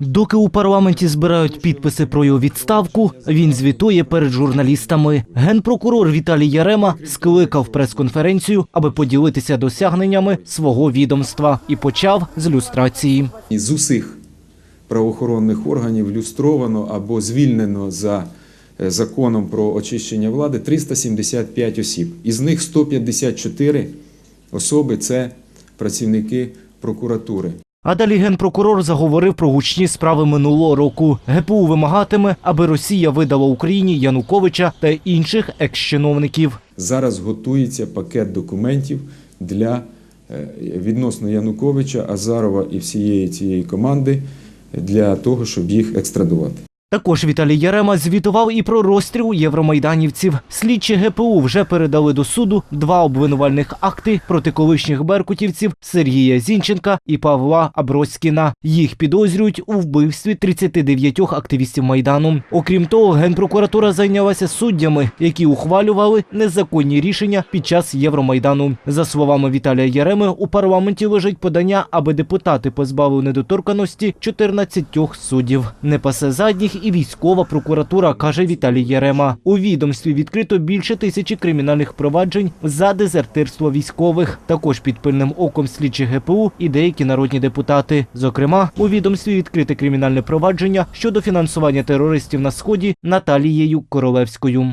Доки у парламенті збирають підписи про його відставку, він звітує перед журналістами. Генпрокурор Віталій Ярема скликав прес-конференцію, аби поділитися досягненнями свого відомства і почав з люстрації. З усіх правоохоронних органів люстровано або звільнено за е, законом про очищення влади 375 осіб. Із них 154 особи це працівники прокуратури. А далі генпрокурор заговорив про гучні справи минулого року. ГПУ вимагатиме, аби Росія видала Україні Януковича та інших екс-чиновників. Зараз готується пакет документів для е, відносно Януковича, Азарова і всієї цієї команди для того, щоб їх екстрадувати. Також Віталій Ярема звітував і про розстріл євромайданівців. Слідчі ГПУ вже передали до суду два обвинувальних акти проти колишніх беркутівців Сергія Зінченка і Павла Аброськіна. Їх підозрюють у вбивстві 39 активістів майдану. Окрім того, генпрокуратура зайнялася суддями, які ухвалювали незаконні рішення під час Євромайдану. За словами Віталія Яреми, у парламенті лежить подання, аби депутати позбавили недоторканості 14 суддів. Не пасе задніх і військова прокуратура, каже Віталій Ярема. У відомстві відкрито більше тисячі кримінальних проваджень за дезертирство військових. Також під пильним оком слідчі ГПУ і деякі народні депутати. Зокрема, у відомстві відкрите кримінальне провадження щодо фінансування терористів на сході Наталією Королевською.